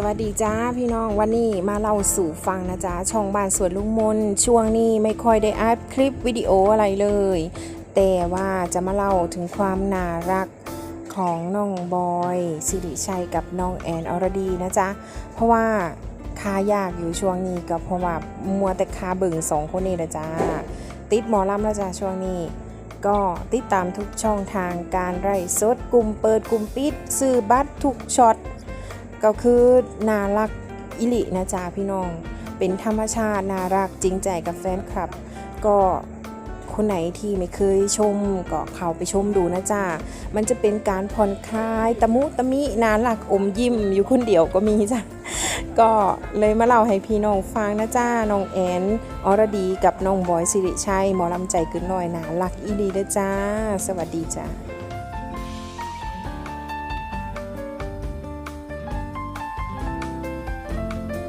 สวัสดีจ้าพี่น้องวันนี้มาเล่าสู่ฟังนะจ๊ะช่องบ้านสวนลุงมนช่วงนี้ไม่ค่อยได้อัพคลิปวิดีโออะไรเลย แต่ว่าจะมาเล่าถึงความน่ารักของน้องบอยสิริชัยกับน้องแอนอรดีนะจ๊ะเพราะว่าคายากอยู่ช่วงนี้ก็เพราะว่ามัวแต่คาเบิ่งสองคนนี้นะจ๊ะติดหมอลำแล้วจ้ะช่วงนี้ก็ติดตามทุกช่องทางการไร่สดกลุ่มเปิดกลุ่มปิดซื้อบัตรทุกช็อต ก็คือน่ารักอิลินะจ๊ะพี่น้อง เป็นธรรมชาติน่ารักจริงใจกับแฟนคลับ ก็คนไหนที่ไม่เคยชมก็เข้าไปชมดูนะจ๊ะมันจะเป็นการผ่อนคลายตะมุตะมิน่ารักอมยิ้มอยู่คนเดียวก็มีจ้ะก็เลยมาเล่าให้พี่น้องฟังนะจ้า น้องแอนอรดีกับน้องบอยสิริชัยหมอลำใจกินหน่อยน่ารักอีดีเด้อจ้า สวัสดีจ้า